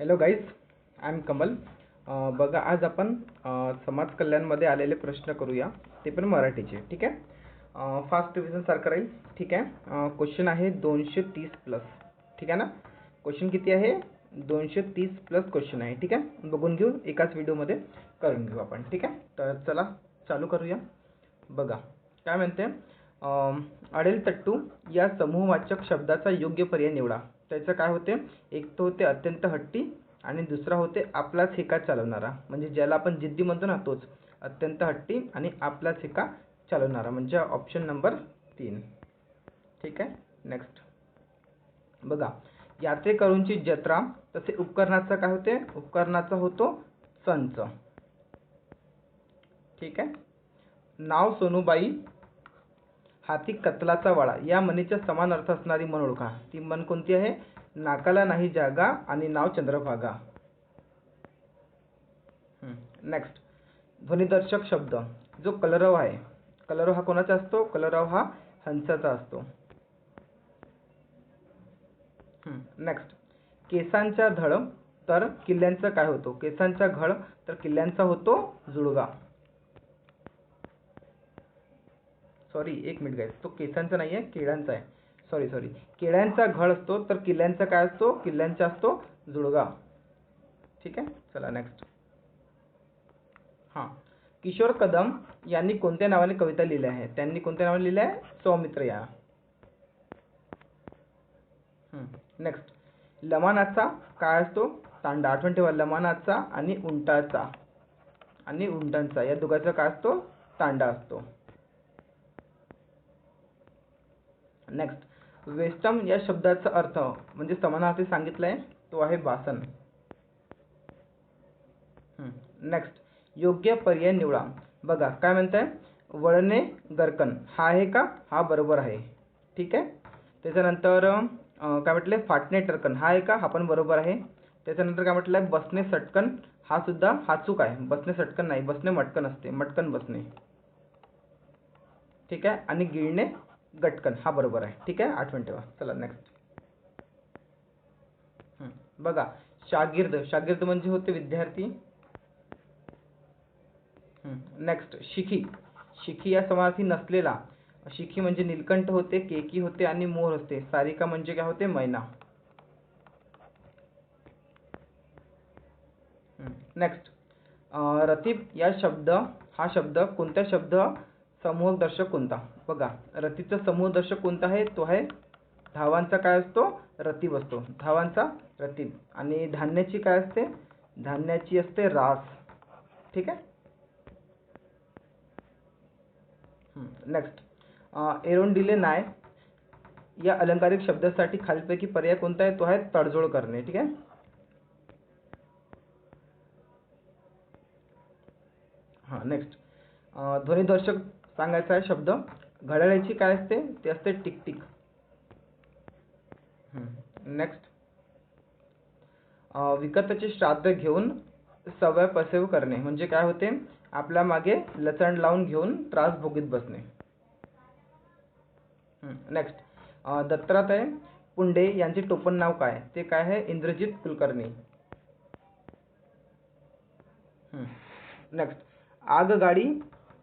Hello guys I am Kamal बघा आज आपण समाज कल्याणमध्ये आलेले प्रश्न करूया. ते पण मराठीचे ठीक आहे? फास्ट रिव्हिजनसारखं राहील ठीक आहे? क्वेश्चन आहे दोनशे तीस प्लस ठीक आहे ना? क्वेश्चन किती आहे? दोनशे तीस प्लस क्वेश्चन आहे ठीक आहे? बघून घेऊ एकाच व्हिडिओमध्ये करून घेऊ आपण ठीक आहे? तर चला चालू करूया. बघा काय म्हणते? अडेल तट्टू या समूहवाचक शब्दाचा योग्य पर्याय निवडा. त्याचं काय होते? एक तर होते अत्यंत हट्टी आणि दुसरा होते आपलाच हेका चालवणारा. म्हणजे ज्याला आपण जिद्दी म्हणतो ना तोच. अत्यंत हट्टी आणि आपलाच हेका चालवणारा. म्हणजे ऑप्शन नंबर तीन. ठीक आहे? नेक्स्ट बघा. यात्रेकरूंची जत्रा तसे उपकरणाचा काय होते? उपकरणाचा होतो संच. ठीक आहे? नाव सोनूबाई हाती कतलाचा वाळा या म्हणीच्या समान अर्थ असणारी मन ओळखा. ती मन कोणती आहे? नाकाला नाही जागा आणि नाव चंद्रभागा. नेक्स्ट ध्वनिदर्शक शब्द. जो कलरव आहे. कलरव हा कोणाचा असतो? कलरव हा हंसाचा असतो. नेक्स्ट केसांचा धड तर किल्ल्यांचा काय होतो? केसांचा घड तर किल्ल्यांचा होतो जुळगा. सॉरी एक मिनिट गाईज तो केसांचा नाही आहे केळ्यांचा आहे. सॉरी सॉरी केळ्यांचा घड असतो तर किल्ल्यांचा काय असतो? किल्ल्यांचा असतो जुळगा. ठीक आहे? चला नेक्स्ट हां. किशोर कदम यांनी कोणत्या नावाने कविता लिहिल्या आहे त्यांनी कोणत्या नावाने लिहिल्या आहे सौमित्र या. नेक्स्ट लमानाचा काय असतो? तांडा. आठवण ठेवा लमानाचा आणि उंटाचा. आणि उंटांचा. या दोघांचा काय असतो? तांडा असतो. नेक्स्ट वेस्टम या शब्दाचा अर्थ म्हणजे समानार्थी सांगितलं आहे तो आहे वासन नेक्स्ट योग्य पर्याय निवडा. बघा काय म्हणताय? वळणे गरकन. हा आहे का? हा बरोबर आहे. ठीक आहे? त्याच्यानंतर काय म्हटले? फाटणे टरकन. हा आहे का? हा पण बरोबर आहे. त्याच्यानंतर काय म्हटलं बसणे सटकन. हा सुद्धा हा चूक आहे. बसणे सटकन नाही. बसणे मटकन असते. मटकन बसणे. ठीक आहे? आणि गिळणे गटकन. हा बरोबर आहे. ठीक आहे? आठवण ठेवा. चला नेक्स्ट बघा शागिर्द. शागिर्द म्हणजे होते विद्यार्थी? नेक्स्ट शिखी. शिखी या समार्थी नसलेला. शिखी म्हणजे नीलकंठ होते केकी होते आणि मोर होते. सारिका म्हणजे काय होते? मैना. नेक्स्ट रतीब या शब्द हा शब्द कोणत्या शब्द समूह दर्शक कोणता? बघा रतीचा समूह दर्शक कोणता आहे? तो आहे धावांचा काय असतो? रतीब असतो. धावांचा रतीब. आणि धान्याची काय असते? धान्याची असते रास. ठीक आहे? नेक्स्ट एरोंडिले नाय. या अलंकारिक शब्दासाठी खालीलपैकी पर्याय कोणता आहे? तो आहे तडजोड करणे. ठीक आहे? हां नेक्स्ट ध्वनिदर्शक सांगायचा आहे शब्द. घड्याळाची काय असते? ते असते टिकटिक. नेक्स्ट विकताचे श्राद्ध घेऊन सवय पसेव करणे. म्हणजे काय होते? आपल्या मागे लचण लावून घेऊन त्रास भोगीत बसणे. नेक्स्ट दत्तात्रय पुंडे यांचे टोपण नाव काय? ते काय आहे? इंद्रजित कुलकर्णी. नेक्स्ट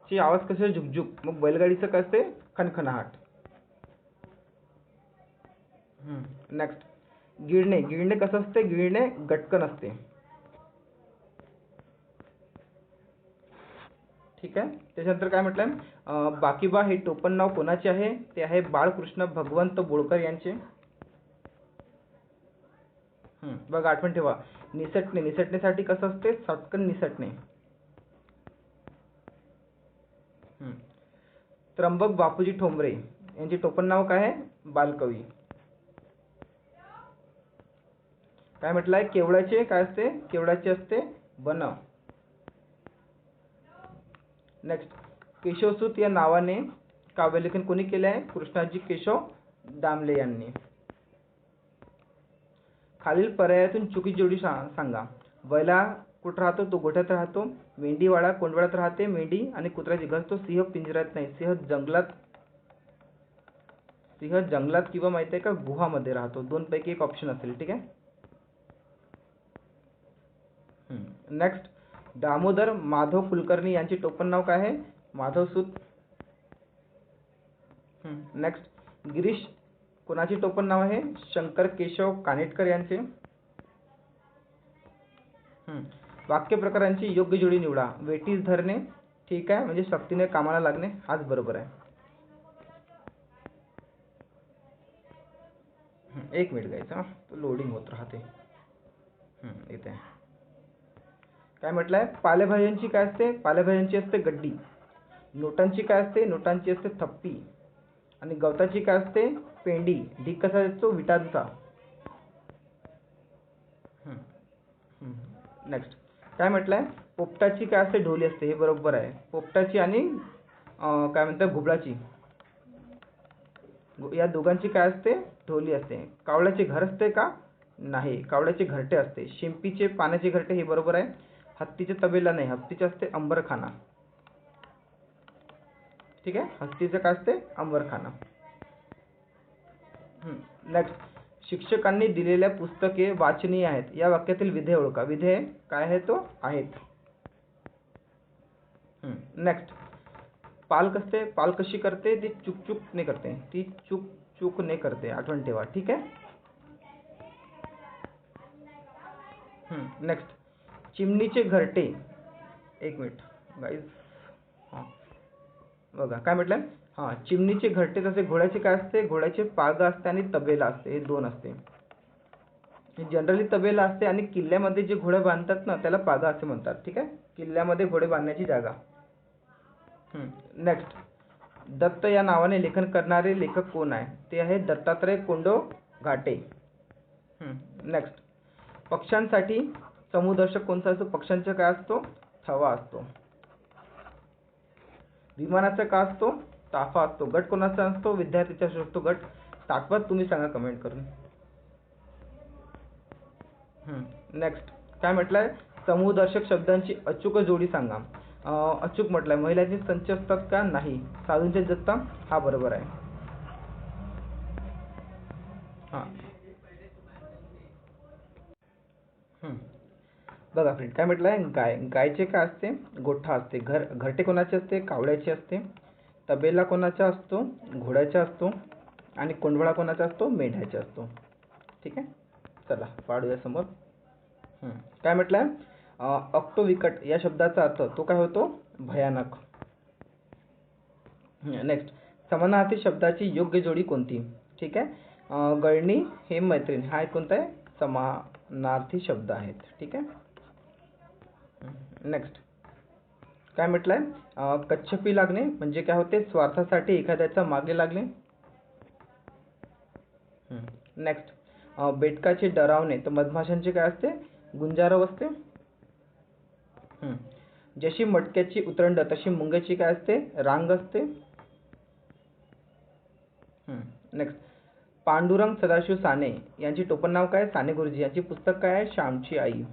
ची आवाज कसे झुकझुक. मग बैलगाडीचं कसं ते? खणखणाट नेक्स्ट गिळणे. गिळणे कसं असते? गिळणे गटकन असते. ठीक आहे? त्याच्यानंतर काय म्हटलं बाकीबा हे टोपण नाव कोणाचे आहे? ते आहे बाळकृष्ण भगवंत बोळकर यांचे. बघा आठवण ठेवा. निसटणे. निसटण्यासाठी कसं असते? सटकन निसटणे. त्र्यंबक बापूजी ठोंबरे यांचे टोपण नाव काय आहे? बालकवी. काय म्हटलंय? केवळाचे काय असते? केवळाचे असते बन. नेक्स्ट केशवसूत या नावाने काव्यलेखन कोणी केले आहे कृष्णाजी केशव दामले यांनी. खालील पर्यायातून चुकी जोडी सांगा. वैला कुठं राहतो तो गोठ्यात राहतो. मेंढीवाडा कोंडवाड्यात राहते. मेंढी आणि कुत्र्याची घर तो सिंह पिंजऱ्यात नाही. सिंह जंगलात सिंह जंगलात किंवा माहिती आहे का गुहामध्ये राहतो. दोन पैकी एक ऑप्शन असेल ठीक आहे? नेक्स्ट दामोदर माधव कुलकर्णी यांचे टोपण नाव काय आहे? माधवसूत नेक्स्ट गिरीश कोणाचे टोपण नाव आहे? शंकर केशव कानेटकर यांचे. वाक्यप्रकारांची वाक्य प्रकारांची योग्य जोडी निवडा. वेटीस धरणे ठीक आहे म्हणजे सक्तीने कामाला लागणे हाच बरोबर आहे. एक मिनिट घ्यायचा लोडिंग होत राहते. इथे. काय म्हटलंय? पालेभाज्यांची काय असते? पालेभाज्यांची असते गड्डी. नोटांची काय असते? नोटांची असते थप्पी. आणि गवताची काय असते? पेंडी. ढीक कसा असतो विटांचा नेक्स्ट काय म्हटलंय? पोपटाची काय असते? ढोली असते. हे बरोबर आहे. पोपटाची आणि काय म्हणतात? घुबडाची या दोघांची काय असते? ढोली असते. कावळ्याचे घर असते का? नाही. कावळ्याचे घरटे असते. शिंपीचे पाण्याचे घरटे हे बरोबर आहे. हत्तीचे तबेला नाही. हत्तीचे असते अंबरखाना. ठीक आहे? हत्तीचं काय असते? अंबरखाना. नेक्स्ट शिक्षकांनी दिलेल्या पुस्तके वाचनीय आहेत. या वाक्यातील विधेय ओळखा. विधेय काय आहे तो? आहेत. नेक्स्ट पालक असते पाल कशी करते? ती चुक चुक ने करते. ती चुक चुक ने करते. आठवण ठेवा. ठीक आहे? नेक्स्ट चिमणीचे घरटे. एक मिनिट. गाईज हां. बघा. काय म्हटलं? हा चिमणीचे घरटे तसे घोड्याचे काय असते? घोड्याचे पाग असते आणि तबेला असते हे दोन असते. जनरली तबेला असते आणि किल्ल्यामध्ये जे घोडे बांधतात ना त्याला पागा असे म्हणतात ठीक आहे? किल्ल्यामध्ये घोडे बांधण्याची जागा. नेक्स्ट दत्त या नावाने लेखन करणारे लेखक कोण आहे? ते आहे दत्तात्रय कोंडो घाटे. नेक्स्ट पक्ष्यांसाठी समुदर्शक कोणता असतो? पक्ष्यांचा काय असतो? थवा असतो. विमानाचा का असतो? ताफा असतो गट कोणाचा असतो? विद्यार्थीचा असतो गट. ताकवत तुम्ही सांगा कमेंट करून. नेक्स्ट काय म्हटलंय? समूहदर्शक शब्दांची अचूक जोडी सांगा. अचूक म्हटलंय. महिलांचे संच असतात का नाही. साधूंचे जत्ता हा बरोबर आहे. हा. बघा फ्रेंड काय म्हटलंय? गाय. गायचे काय असते? गोठा असते. घर घरटे कोणाचे असते? कावळ्याचे असते. तबेला कोणाचा असतो? घोड्याचा असतो. आणि कोंडवळा कोणाचा असतो? मेंढ्याचा असतो. ठीक आहे? चला पाडूया समोर. काय काय आहे अं, अक्टोविकट या शब्दाचा अर्थ तो काय होतो? भयानक. नेक्स्ट समानार्थी शब्दाची योग्य जोडी कोणती? ठीक आहे? गळणी हे मैत्रीण. हा एक कोणता आहे? समानार्थी शब्द आहेत. ठीक आहे? नेक्स्ट काय म्हटलंय? अं, कच्छपी लागणे म्हणजे काय होते? स्वार्थासाठी एखाद्याचा मागे लागणे. नेक्स्ट बेटकाचे डरावणे. तर मधमाशांचे काय असते? गुंजारव असते. जशी मटक्याची उतरंड तशी मुंग्याची काय असते? रांग असते. नेक्स्ट पांडुरंग सदाशिव साने यांची टोपण नाव काय? साने गुरुजी. यांची पुस्तक काय आहे? श्यामची आई.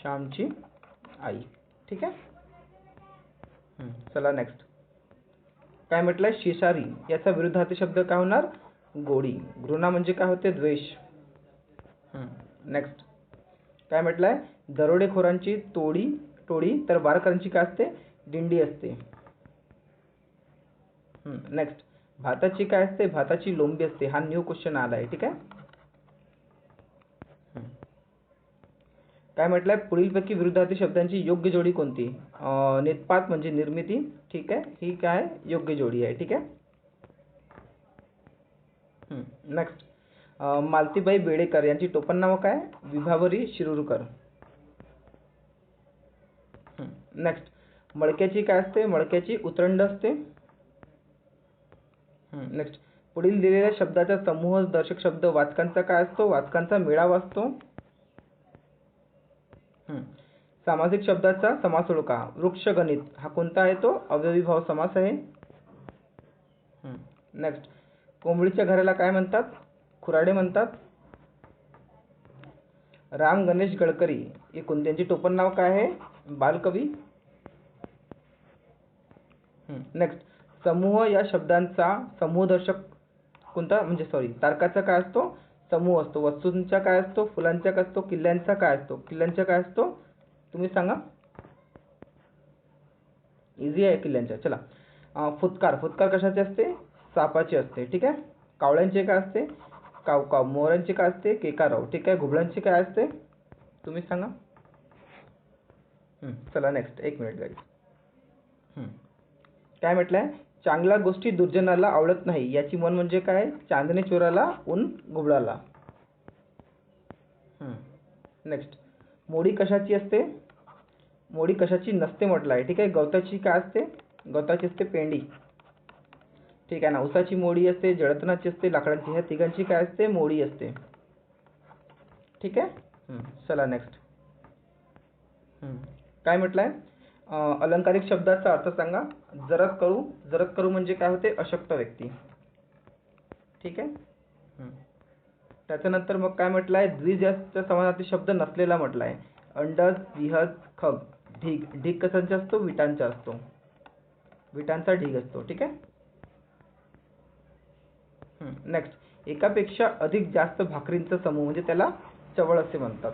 श्यामची आई. ठीक आहे? चला नेक्स्ट काय म्हटलंय? शिशारी याचा विरुद्धार्थी शब्द काय होणार? गोडी. घृणा म्हणजे काय होते? द्वेष. नेक्स्ट काय म्हटलंय? दरोडेखोरांची तोडी टोळी तर वारकऱ्यांची काय असते? दिंडी असते. नेक्स्ट भाताची काय असते? भाताची लोंबी असते. हा न्यू क्वेश्चन आला आहे ठीक आहे? काय म्हटलंय? पुढीलपैकी विरुद्धार्थी शब्दांची योग्य जोडी कोणती? अं, म्हणजे निर्मिती. ठीक आहे? ही काय? योग्य जोडी आहे. ठीक आहे? नेक्स्ट मालतीबाई बेडेकर यांची टोपण नाव काय? विभावरी शिरूरकर. नेक्स्ट मडक्याची काय असते? मडक्याची उतरंड असते. नेक्स्ट पुढील दिलेल्या शब्दाचा समूह दर्शक शब्द वाचकांचा काय असतो? वाचकांचा मेळावा असतो. सामासिक शब्दाचा समास ओळखा वृक्षगणित हा कोणता आहे तो? अव्ययीभाव समास आहे. नेक्स्ट कोंबडीच्या घराला काय म्हणतात? खुराडे म्हणतात. राम गणेश गडकरी. हे कोण टोपण नाव काय आहे? बालकवी. नेक्स्ट समूह या शब्दांचा समूहदर्शक कोणता? म्हणजे सॉरी तारकाचा काय असतो? समूह असतो. वस्तूंचा काय असतो? फुलांचा काय असतो? किल्ल्यांचा काय असतो? किल्ल्यांचा काय असतो? तुम्ही सांगा. इझी आहे किल्ल्यांच्या. चला. फुतकार फुतकार कशाचे असते? सापाचे असते. ठीक आहे? कावळ्यांचे काय असते? काव काव. मोरांचे काय असते? केकाराव. ठीक आहे? घुबडांचे काय असते? तुम्ही सांगा. चला नेक्स्ट एक मिनिट गाईज काय काय म्हटलंय? चांगल्या गोष्टी दुर्जनाला आवडत नाही. याची मन म्हणजे काय? चांदणी चोराला ऊन घुबडाला. नेक्स्ट मोडी कशाची असते? मोडी कशाची नसते म्हटलं आहे. ठीक आहे गवताची काय असते? गवताची असते पेंडी. ठीक आहे ना उसाची मोडी असते जळतनाची असते लाकडांची ह्या तिघांची काय असते? मोडी असते. ठीक आहे? चला नेक्स्ट काय म्हटलंय? अं, अलंकारिक शब्दाचा अर्थ सांगा. जरत करू जरत करू म्हणजे काय होते? अशक्त व्यक्ती. ठीक आहे. त्याच्यानंतर मग काय म्हटलं आहे द्विजास्त समानार्थी शब्द नसलेला म्हटलं आहे अंडज जिहज खग. ढीग ढीग कशांचा असतो? विटांचा असतो. विटांचा ढीग असतो ठीक आहे? नेक्स्ट एकापेक्षा अधिक जास्त भाकरींचा समूह म्हणजे त्याला चवळ असे म्हणतात.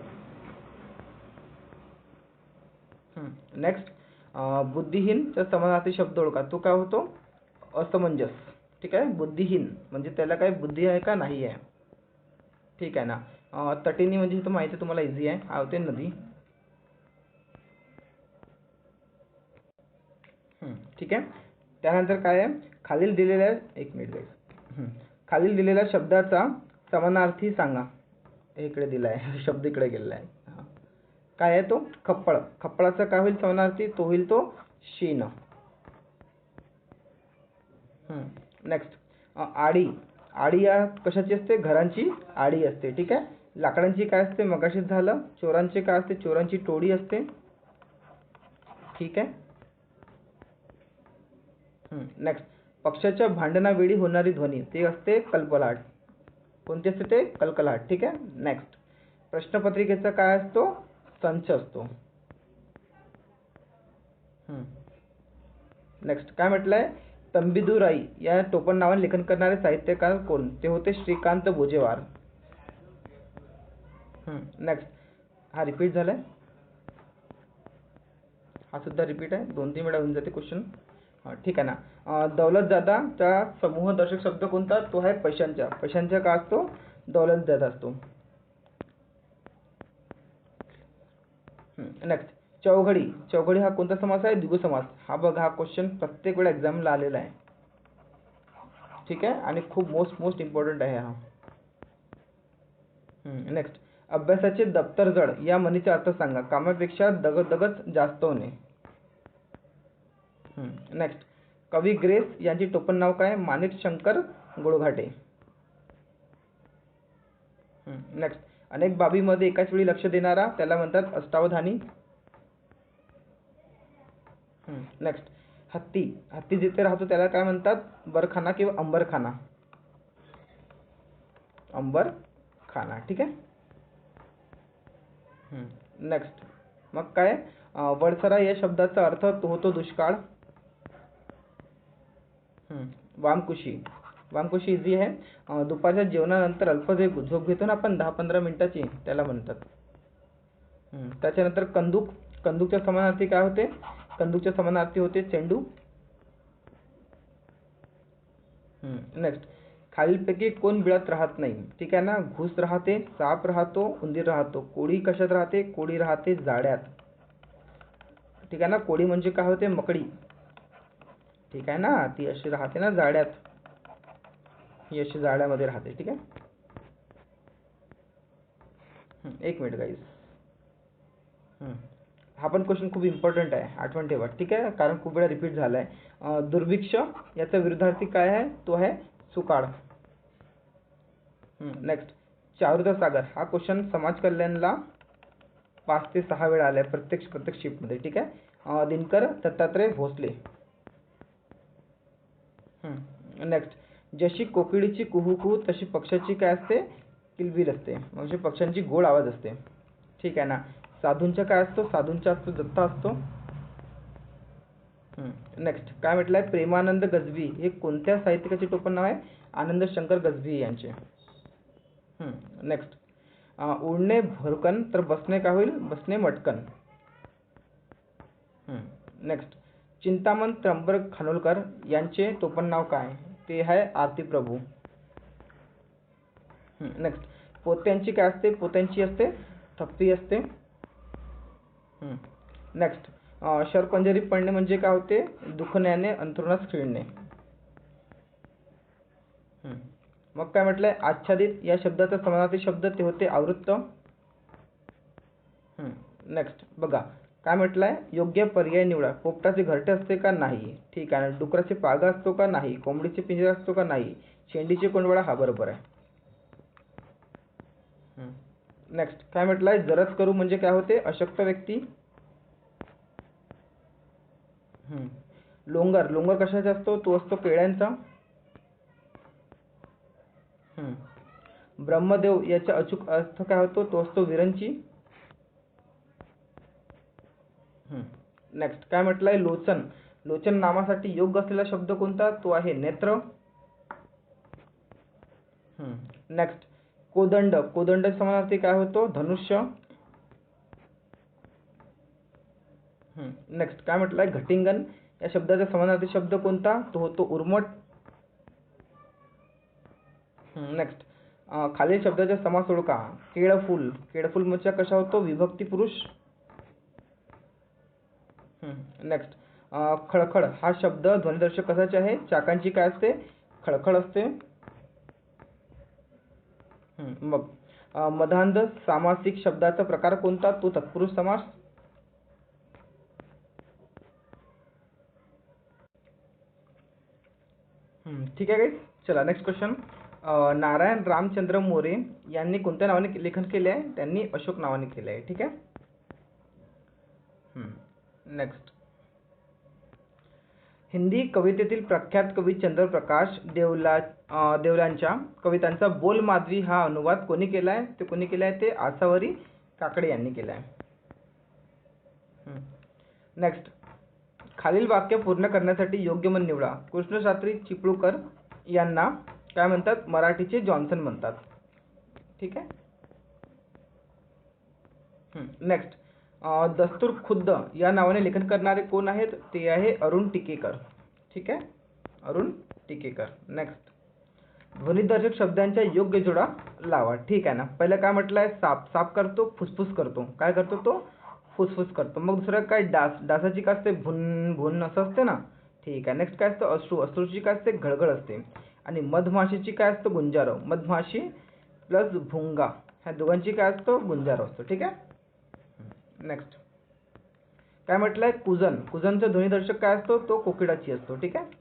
नेक्स्ट बुद्धिहीनचा समानार्थी शब्द ओळखा. तो काय होतो? असमंजस. ठीक आहे? बुद्धिहीन. म्हणजे त्याला काय बुद्धी आहे का नाही आहे? ठीक आहे ना. अं, तटिनी म्हणजे तो माहिती आहे तुम्हाला इझी आहे. आवते नदी. ठीक आहे? त्यानंतर काय आहे? खालील दिलेल्या एक मिनिट guys. खालील दिलेल्या शब्दाचा समानार्थी सांगा. इकडे दिला आहे शब्द इकडे गेलेला आहे काय आहे तो? खप्पळ. खप्पळाचा काय होईल समानार्थी? तो होईल तो शीन नेक्स्ट आडी. आडी या कशाची असते? घरांची आडी असते. ठीक आहे? लाकडांची काय असते? मगाशीच झालं. चोरांची काय असते? चोरांची टोळी असते. ठीक आहे? नेक्स्ट पक्षाच्या भांडणावेळी होणारी ध्वनी ते असते कलकलाट कोणते असते ते? कलकलाट. ठीक आहे? नेक्स्ट प्रश्नपत्रिकेचा काय असतो? संच असतो. नेक्स्ट काय म्हटलंय? तंबिदुराई या टोपण नावाने लेखन करणारे साहित्यकार कोण? ते होते श्रीकांत भोजेवार नेक्स्ट हा रिपीट झालाय. हा सुद्धा रिपीट आहे. दोन तीन वेळा होऊन जाते क्वेश्चन ठीक आहे ना. अं, दौलतजादाचा समूह दर्शक शब्द कोणता? तो आहे पैशांच्या पैशांचा का असतो? दौलतजादा असतो. नेक्स्ट चौघडी. चौघडी हा कोणता समास आहे? द्विगु समास. हा बघा हा क्वेश्चन प्रत्येक वेळा एक्झामला आलेला आहे. ठीक आहे? आणि खूप मोस्ट मोस्ट इम्पॉर्टंट आहे हा. नेक्स्ट अभ्यासाचे दप्तर जड या म्हणीचा अर्थ सांगा. कामापेक्षा दगदगच जास्त होणे. नेक्स्ट कवी ग्रेस यांची टोपण नाव काय? माणिक शंकर गुळघाटे. नेक्स्ट अनेक बाबीमध्ये एकाच वेळी लक्ष देणारा त्याला म्हणतात अष्टावधानी. नेक्स्ट हत्ती. हत्ती जिथे राहतो त्याला काय म्हणतात? बरखाना किंवा अंबरखाना. अंबरखाना. ठीक आहे? नेक्स्ट मग काय? वडसरा या शब्दाचा अर्थ तो होतो दुष्काळ. वामकुशी. वामकुशी इझी आहे. दुपारच्या जेवणानंतर अल्प जे झोप घेतो ना आपण दहा पंधरा मिनिटाची त्याला म्हणतात. त्याच्यानंतर कंदूक. कंदूकच्या समानार्थी काय होते? कंदूकच्या समानार्थी होते चेंडू. नेक्स्ट खालीलपैकी कोण बिळात राहत नाही? ठीक आहे ना? घुस राहते साप राहतो उंदीर राहतो. कोळी कशात राहते? कोळी राहते जाड्यात ठीक आहे ना? कोळी म्हणजे काय होते? मकडी. ठीक आहे ना? ती अशी राहते ना जाड्यात ही अशी जाड्यामध्ये राहते ठीक आहे? एक मिनिट गाईज हा पण क्वेश्चन खूप इम्पॉर्टंट आहे. आठवण ठेवा ठीक आहे? कारण खूप वेळा रिपीट झाला आहे दुर्भिक्ष याचा विरुद्धार्थी काय आहे? तो आहे सुकाळ. नेक्स्ट चारुदा सागर. हा क्वेश्चन समाज कल्याणला पाच ते सहा वेळा आलाय प्रत्यक्ष प्रत्येक शिफ्टमध्ये ठीक आहे? दिनकर दत्तात्रय भोसले. नेक्स्ट जशी कोकिळीची कुहू कुहू तशी पक्ष्याची काय असते? किलबिल असते. म्हणजे पक्ष्यांची गोड आवाज असते. ठीक आहे ना? साधूंचा काय असतो? साधूंचा असतो दत्ता असतो. नेक्स्ट काय म्हटलंय? प्रेमानंद गजबी हे कोणत्या साहित्यिकाचे टोपण नाव आहे? आनंद शंकर गजबी यांचे नेक्स्ट उडणे भरकन तर बसणे काय होईल? बसणे मटकन. नेक्स्ट चिंतामण त्र्यंबक खानोलकर यांचे टोपण नाव काय? ते आहे आरती प्रभू. नेक्स्ट पोत्यांची काय असते? पोत्यांची असते थप्पी असते. नेक्स्ट शरपंजरी पडणे म्हणजे काय होते? दुखण्याने अंथरुणास खिळणे. मग काय म्हटलंय? आच्छादित या शब्दाचा समानार्थी शब्द ते होते आवृत्त. नेक्स्ट बघा. काय म्हटलंय? योग्य पर्याय निवडा. पोपटाचे घरटे असते का? नाही. ठीक आहे. डुकराचे पागा असतो का? नाही. कोंबडीचे पिंजरा असतो का? नाही. शेंडीचे कोंडवाडा? हा बरोबर आहे. नेक्स्ट काय म्हटलंय? जरच करू म्हणजे काय होते? अशक्त व्यक्ती. लोंगर. लोंगर कशाचा असतो? तो असतो केळ्यांचा. ब्रह्मदेव याचा अचूक अर्थ काय होतो? तो असतो विरंची नेक्स्ट काय म्हटलंय? लोचन. लोचन नामासाठी योग्य असलेला शब्द कोणता? तो आहे नेत्र. नेक्स्ट कोदंड. कोदंड समानार्थी काय होतो? धनुष्य. नेक्स्ट काय म्हटलंय? घटिंगन. या शब्दाचा समानार्थी शब्द कोणता? तो होतो उर्मट. नेक्स्ट खालील शब्दाचा समास ओळखा केळफूल. केळफूल म्हणजे कशा होतो? विभक्ती पुरुष. नेक्स्ट खळखळ. हा शब्द ध्वनिदर्शक कशाचे आहे? चाकांची काय असते? खळखळ असते. मग मधांध सामासिक शब्दाचा प्रकार कोणता? तो तत्पुरुष समास. हम्म, ठीक आहे चला नेक्स्ट क्वेश्चन नारायण रामचंद्र मोरे यांनी कोणत्या नावाने लेखन केले आहे? त्यांनी अशोक नावाने केले आहे. ठीक आहे? नेक्स्ट हिंदी कवितेतील प्रख्यात कवी चंद्रप्रकाश देवला देवलांच्या कवितांचा बोल माधवी हा अनुवाद कोणी केला आहे ते कोणी केला आहे ते आसावरी काकडे यांनी केला आहे नेक्स्ट खालील वाक्य पूर्ण करण्यासाठी योग्य मन निवडा. कृष्णशास्त्री चिपळूकर यांना काय म्हणतात? मराठीचे जॉन्सन म्हणतात. ठीक आहे? नेक्स्ट दस्तूर खुद्द या नावाने लेखन करणारे कोण आहेत? ते आहे अरुण टिकेकर. ठीक आहे? अरुण टिकेकर. नेक्स्ट ध्वनिदर्शक शब्दांच्या योग्य जोडा लावा. ठीक आहे ना? पहिलं काय म्हटलंय? साप. साप करतो फुसफुस करतो. काय करतो तो? फुसफुस करतो. मग दुसरं काय? डास. डासाची काय असते? भुन भुन असं असते ना? ठीक आहे. नेक्स्ट काय असतं? अश्रू. अश्रूची काय असते? घळघळ असते. आणि मधमाशीची काय असतं? गुंजारव. मधमाशी प्लस भुंगा. ह्या दोघांची काय असतं? गुंजारव असतो. ठीक आहे? नेक्स्ट काय म्हटलंय? कुजन. कुजनचा ध्वनिदर्शक काय असतो? तो कोकिडाची असतो. ठीक आहे?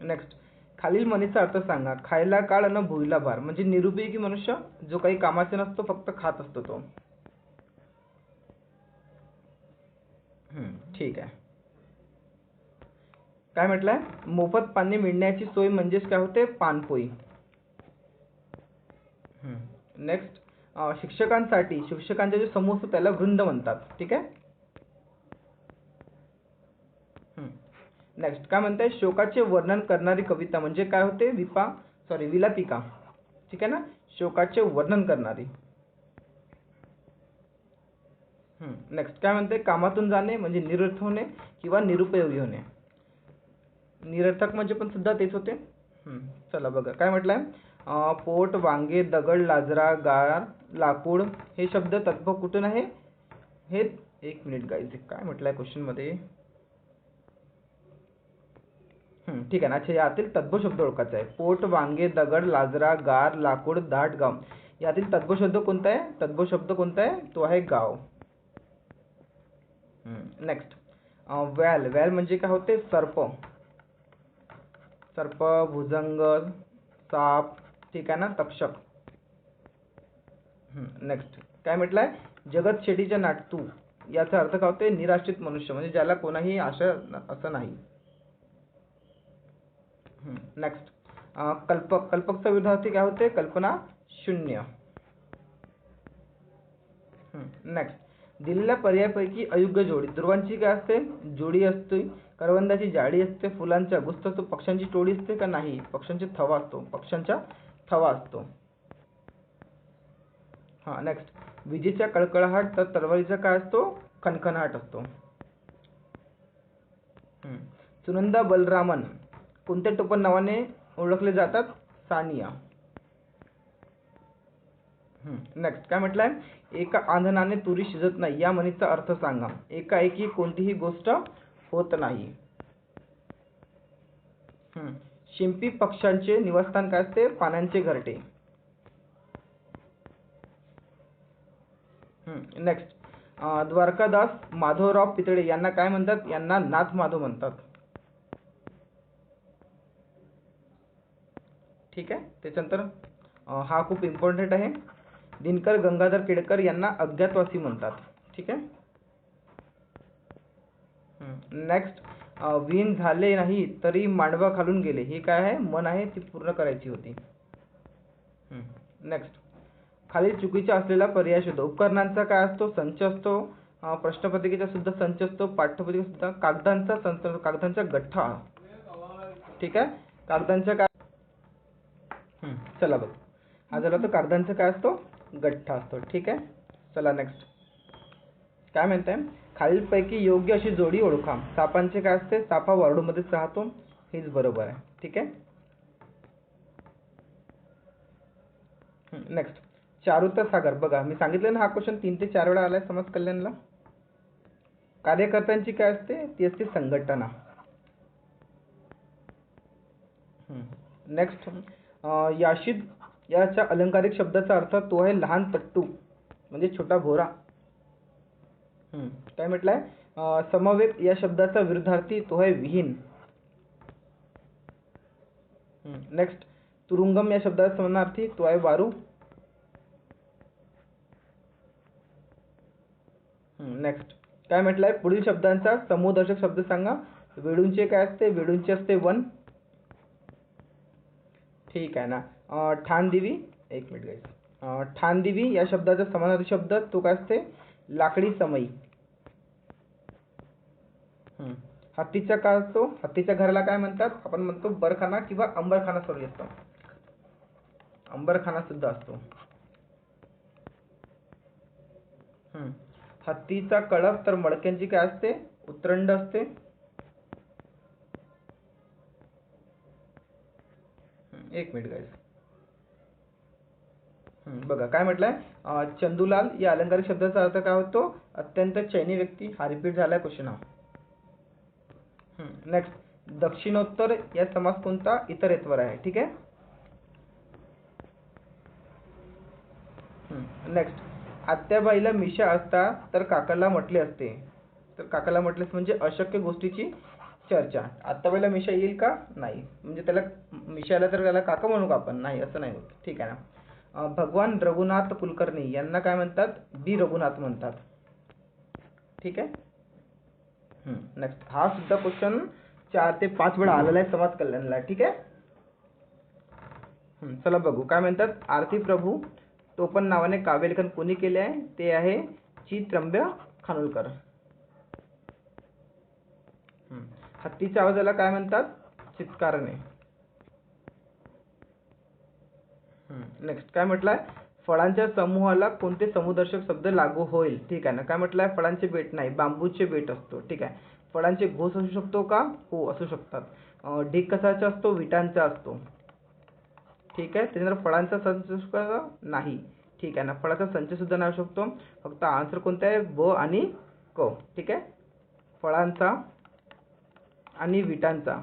नेक्स्ट खालील म्हणीचा अर्थ सांगा. खायला काळ आणि भुईला भार. म्हणजे निरुपयोगी मनुष्य जो काही कामाचा नसतो फक्त खात असतो तो. ठीक आहे. काय म्हटलंय? मोफत पाणी मिळण्याची सोय म्हणजेच काय होते? पानपोई. नेक्स्ट शिक्षकांसाठी शिक्षकांचा जो समूह असतो त्याला वृंद म्हणतात. ठीक आहे? नेक्स्ट काय म्हणताय? शोकाचे वर्णन करणारी कविता म्हणजे काय होते? विपा सॉरी विलापिका. ठीक आहे ना? शोकाचे वर्णन करणारी. नेक्स्ट काय म्हणते कामातून जाणे म्हणजे निरर्थ होणे किंवा निरुपयोगी होणे. निरर्थक म्हणजे पण सुद्धा तेच होते. चला बघा. काय म्हटलंय? पोट वांगे दगड लाजरा गाळ लाकूड हे शब्द तत्व कुठून आहे? हे एक मिनिट गाईज काय म्हटलंय आहे क्वेश्चनमध्ये ठीक आहे ना. अच्छा यातील तद्भव शब्द ओळखायचा आहे. पोट वांगे दगड लाजरा गार लाकूड दाट गाव यातील तद्भव शब्द कोणता आहे? तद्भव शब्द कोणता आहे? तो आहे गाव. नेक्स्ट व्याल व्याल म्हणजे काय होते? सर्प. सर्प भुजंग साप ठीक आहे ना? तक्षक नेक्स्ट काय म्हटलंय? जगत शेटीच्या नाटतू याचा अर्थ काय होते निराश्रित मनुष्य. म्हणजे ज्याला कोणाही आशा असं नाही. नेक्स्ट कल्पक कल्पकचा विद्यार्थी काय होते कल्पना शून्य. नेक्स्ट दिलेल्या पर्यायापैकी अयोग्य जोडी. ध्रुवांची काय असते? जोडी असते. करवंदाची जाळी असते. फुलांचा गुस्त असतो पक्ष्यांची टोळी असते का नाही? पक्ष्यांची थवा असतो. पक्ष्यांचा थवा असतो. हा नेक्स्ट विजेचा कळकळाट तर तलवारीचा काय असतो? खणखणाट असतो. सुनंदा बलरामन कोणत्या टोपण नावाने ओळखले जातात? सानिया. नेक्स्ट काय म्हटलंय? एका आंधनाने तुरी शिजत नाही. या म्हणीचा अर्थ सांगा. एकाएकी कोणतीही गोष्ट होत नाही. शिंपी पक्ष्यांचे निवासस्थान काय असते? पाण्याचे घरटे. नेक्स्ट द्वारकादास माधवराव पितळे यांना काय म्हणतात? यांना नाथ माधव म्हणतात. ठीक आहे? त्याच्यानंतर हा खूप इम्पॉर्टंट आहे. दिनकर गंगाधर केळकर यांना अज्ञातवासी म्हणतात. ठीक आहे? नेक्स्ट वीण झाले नाही तरी मांडवा खालून गेले. हे काय आहे? मन आहे ती पूर्ण करायची होती. नेक्स्ट खालील चुकीचा असलेला पर्याय शोधा. उपकरणांचा काय असतो? संच असतो. प्रश्नपत्रिकेचा सुद्धा संच असतो. पाठ्यपत्रिका सुद्धा. कागदांचा संच कागदांचा गठ्ठा. ठीक आहे? कागदांचा काय? चला बघ. हा झाला तर कागदांचा काय असतो? गठ्ठा असतो. ठीक आहे? चला नेक्स्ट काय म्हणताय? खालीलपैकी योग्य अशी जोडी ओळखा. सापांचे काय असते? सापा वारडूमध्येच राहतो. हेच बरोबर आहे. ठीक आहे? नेक्स्ट चारुता सागर बघा मी सांगितलं ना हा क्वेश्चन तीन ते चार वेळा आलाय समाज कल्याणला. कार्यकर्त्यांची काय असते? ती असते संघटना. नेक्स्ट याशिद याच्या अलंकारिक शब्दाचा अर्थ तो आहे लहान तट्टू म्हणजे छोटा भोरा. हम्म, काय म्हटलंय? समवेत या शब्दाचा विरुद्धार्थी तो आहे विहीन. नेक्स्ट तुरुंगम या शब्दाचा समानार्थी तो आहे वारू. नेक्स्ट काय म्हटलंय? पुढील शब्दांचा समूहदर्शक शब्द सांगा. वेडूंचे काय असते वेडूंचे असते वन. ठीक आहे ना. ठानदिवी ठाणदिवी एक मिनिट गाईस ठाणदिवी या शब्दाचा समानार्थी शब्द तो काय असते? लाकडी समई. हत्तीचा काय असतो. हत्तीच्या घराला काय म्हणतात? आपण म्हणतो बरखाना किंवा अंबरखाना सॉरी असतो. अंबरखाना सुद्धा असतो. हम्म. हत्तीचा कळप तर मडक्यांची काय असते? उतरंड असते. एक मिनिट गाईस बघा काय म्हटलंय? चंदूलाल या अलंकारिक शब्दाचा अर्थ काय होतो? अत्यंत चैनी व्यक्ती. हा रिपीट झालाय क्वेश्चन हा. नेक्स्ट दक्षिणोत्तर या समास कोणता? इतरेत्वर आहे. ठीक आहे? नेक्स्ट आत्याबाईला मिशा असता तर काकाला म्हटले असते. तर काकाला म्हटले म्हणजे अशक्य गोष्टीची चर्चा. आत्ताबाईला मिशा येईल का? नाही. म्हणजे त्याला मिशाला तर त्याला काका म्हणू का आपण? नाही असं नाही होत. ठीक आहे ना? भगवान रघुनाथ कुलकर्णी यांना काय म्हणतात? बी रघुनाथ म्हणतात. ठीक आहे? नेक्स्ट हा सुद्धा क्वेश्चन चार ते पाच वेळा आलेला आहे समाज कल्याणला. ठीक आहे? हम्म, चला बघू. काय म्हणतात? आरती प्रभू टोपण नावाने काव्यलेखन कोणी केले आहे? ते आहे चित्रंब्य खानोलकर. हत्तीच्या आवाजाला काय म्हणतात? चित्कारणे. नेक्स्ट काय म्हटलंय? फळांच्या समूहाला कोणते समूहदर्शक शब्द लागू होईल? ठीक आहे ना. काय म्हटलंय? फळांचे बेट नाही बांबूचे बेट असतो. ठीक आहे. फळांचे घोस असू शकतो का? हो असू शकतात. अं, कसाचा असतो विटांचा असतो. ठीक आहे? त्याच्यानंतर फळांचा संच नाही. ठीक आहे ना? फळाचा संच सुद्धा नाही असू शकतो. फक्त आन्सर कोणता आहे? ब आणि क. ठीक आहे? फळांचा आणि विटांचा.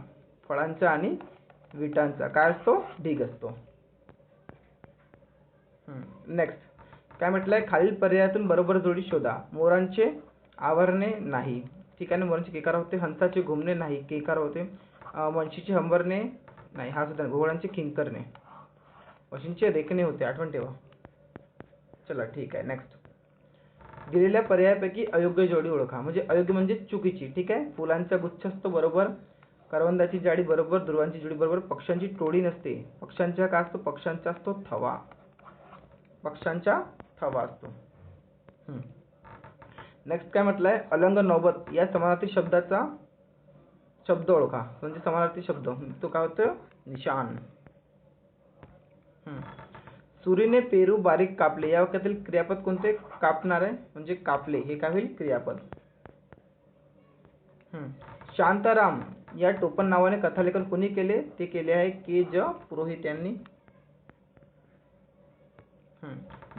फळांचा आणि विटांचा. काय असतो? ढीग असतो. नेक्स्ट काय म्हटलंय? खालील पर्यायातून बरोबर जोडी शोधा. मोरांचे आवरणे नाही. ठीक आहे ना? मोरांचे केकार होते हंसाचे घुमणे नाही. केकार होते. मनशीचे हंबरणे नाही. हा सुद्धा नाही. किंकरणे. अशींचे रेखणे होते. आठवण ठेवा. चला ठीक आहे. नेक्स्ट दिलेल्या पर्यायापैकी अयोग्य जोडी ओळखा. म्हणजे अयोग्य म्हणजे चुकीची ठीक आहे? फुलांचा गुच्छ असतो बरोबर करवंदाची जाडी बरोबर ध्रुवांची जोडी बरोबर पक्ष्यांची टोळी नसते. पक्ष्यांच्या काय असतो? पक्ष्यांचा असतो थवा पक्ष्यांचा थवा असतो. नेक्स्ट काय म्हटलंय? अलंग नौबत. या समानार्थी शब्दाचा शब्द ओळखा. म्हणजे समानार्थी शब्द. तो काय होतं? निशान. सुरीने पेरू बारीक कापले. या वाक्यातील क्रियापद कोणते? कापणार. आहे म्हणजे कापले. हे काय होईल? क्रियापद. हम्म. शांताराम. या टोपण नावाने कथालेखन कोणी केले? ते केले आहे के. ज. पुरोहित यांनी. हम्म.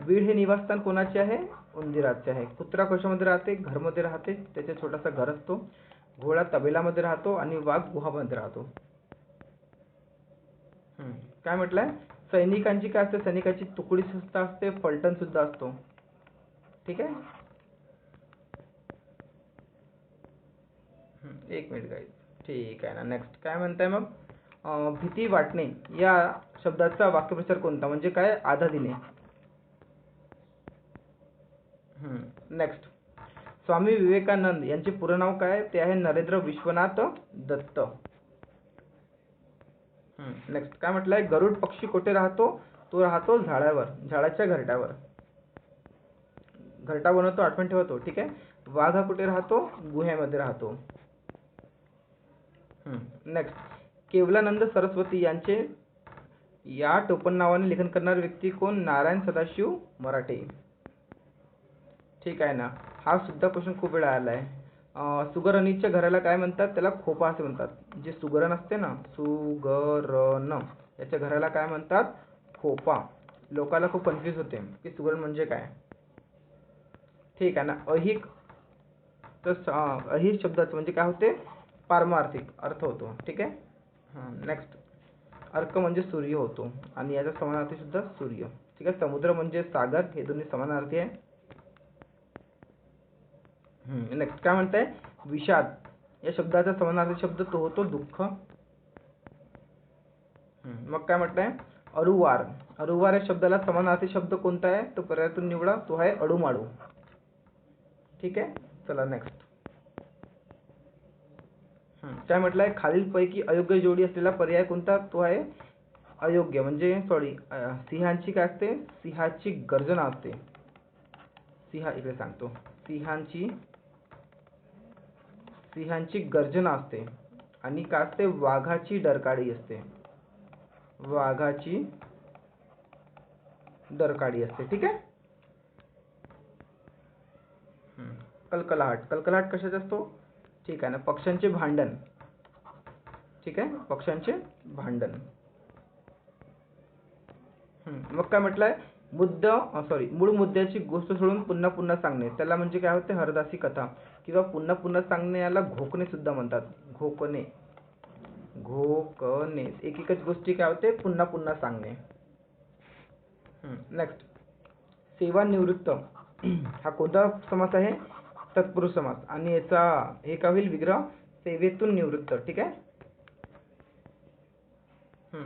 बीड हे निवासस्थान कोणाचे आहे? उंदिराचे आहे. कुत्रा कशामध्ये राहते घरमध्ये राहते त्याचा छोटासा घर असतो. घोडा तबेलामध्ये राहतो आणि वाघ गुहामध्ये राहतो. काय म्हटलंय? सैनिकांची काय असते? सैनिकाची तुकडी सुद्धा असते फलटण सुद्धा असतो. ठीक आहे? एक मिनिट गाईज ठीक आहे ना नेक्स्ट काय म्हणताय मग? भीती वाटणे या शब्दाचा वाक्यप्रचार कोणता? म्हणजे काय? आधा दिने नेक्स्ट स्वामी विवेकानंद यांचे पूर्ण नाव काय? ते आहे नरेंद्र विश्वनाथ दत्त. नेक्स्ट काय म्हटलंय? गरुड पक्षी कुठे राहतो? तो राहतो झाडावर झाडाच्या घरट्यावर घरटा बनवतो आठवण ठेवतो ठीक आहे? वाघ हा कुठे राहतो? गुह्यामध्ये राहतो. नेक्स्ट केवलानंद सरस्वती यांचे या टोपण नावाने लेखन करणारी व्यक्ती कोण? नारायण सदाशिव मराठे. ठीक आहे ना? हा सुद्धा क्वेश्चन खूप वेळा आला आहे सुगरणीच्या घराला काय म्हणतात? त्याला खोपा असे म्हणतात. जे सुगरण असते ना सुगरण याच्या घराला काय म्हणतात? खोपा. लोकाला खूप कन्फ्यूज होते की सुगरण म्हणजे काय. ठीक आहे ना? अहिक तर अहिर शब्दाचं म्हणजे काय होते? पारमार्थिक अर्थ होतो. ठीक आहे? हां नेक्स्ट अर्क म्हणजे सूर्य होतो. आणि याचा समानार्थी सुद्धा सूर्य. ठीक आहे? समुद्र म्हणजे सागर. हे दोन्ही समानार्थी आहे. नेक्स्ट काय म्हणताय? विषाद. या शब्दाचा समानार्थी शब्द तो होतो दुःख. मग काय म्हटलंय अरुवार. अरुवार या शब्दाला समानार्थी शब्द कोणता आहे? तो पर्यायातून निवडा. तो आहे अडूमाडू. ठीक आहे? चला नेक्स्ट काय म्हटलंय? खालीलपैकी अयोग्य जोडी असलेला पर्याय कोणता? तो आहे अयोग्य. म्हणजे सॉरी सिंहांची काय असते? सिंहाची गर्जना असते. सिंहा इकडे सांगतो. सिंहांची सिंहांची गर्जना असते आणि काय असते? वाघाची डरकाळी असते. वाघाची डरकाळी असते. ठीक आहे? हम्म. कलकलाट. कलकलाट कशाचा असतो? ठीक आहे ना. पक्ष्यांचे भांडण. ठीक आहे? पक्ष्यांचे भांडण. हम्म. मग काय म्हटलंय? मुद्दा सॉरी मूळ मुद्द्याची गोष्ट सोडून पुन्हा पुन्हा सांगणे. त्याला म्हणजे काय होते? हरदासी कथा. किंवा पुन्हा पुन्हा सांगणे याला घोकणे सुद्धा म्हणतात. घोकणे. घोकणे. एक एकच गोष्टी काय होते? पुन्हा पुन्हा सांगणे. नेक्स्ट सेवानिवृत्त. हा कोणता समास आहे? तत्पुरुष समास. आणि याचा हे का होईल विग्रह? सेवेतून निवृत्त. ठीक आहे?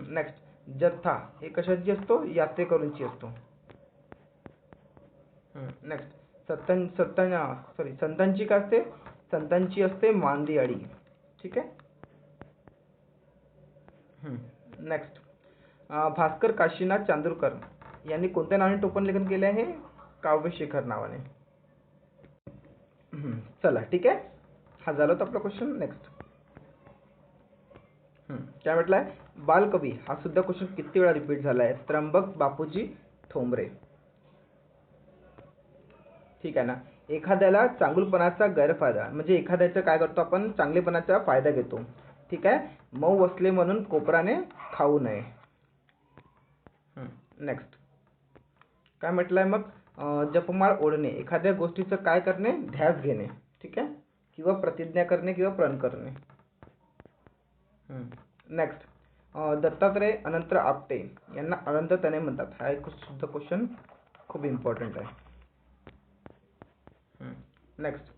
नेक्स्ट जथ्था हे कशाची असतो? यात्रेकरूंची असतो. नेक्स्ट सत्तां सत्तां सॉरी संतांची काय असते? संतांची असते मांदी अडी ठीक आहे? नेक्स्ट भास्कर काशीनाथ चांदूरकर यांनी कोणत्या नावाने टोपण लेखन केले आहे? काव्यशेखर नावाने. हम्म, चला ठीक आहे? हा झाला होता आपला क्वेश्चन नेक्स्ट काय म्हटलंय बालकवी हा सुद्धा क्वेश्चन किती वेळा रिपीट झालाय त्र्यंबक बापूजी ठोंबरे ठीक आहे ना? एखाद्याला चांगुलपणाचा गैरफायदा म्हणजे एखाद्याचा काय करतो आपण? चांगलेपणाचा फायदा घेतो. ठीक आहे? मऊ असले म्हणून कोपराने खाऊ नये. नेक्स्ट काय म्हटलंय मग? जपमाळ ओढणे एखाद्या गोष्टीचं काय करणे? ध्यास घेणे. ठीक आहे? किंवा प्रतिज्ञा करणे किंवा प्रण करणे. नेक्स्ट दत्तात्रय अनंत आपटे यांना अनंत त्याने म्हणतात. हा एक सुद्धा क्वेश्चन खूप इम्पॉर्टंट आहे. नेक्स्ट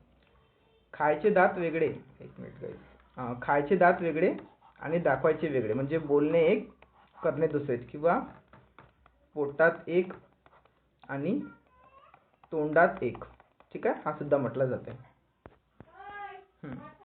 खायचे दात वेगळे. एक मिनिट guys. खायचे दात वेगळे आणि दाखवायचे वेगळे. म्हणजे बोलणे एक करणे दुसरे. किंवा पोटात एक आणि तोंडात एक. ठीक आहे? हा सुद्धा म्हटला जाते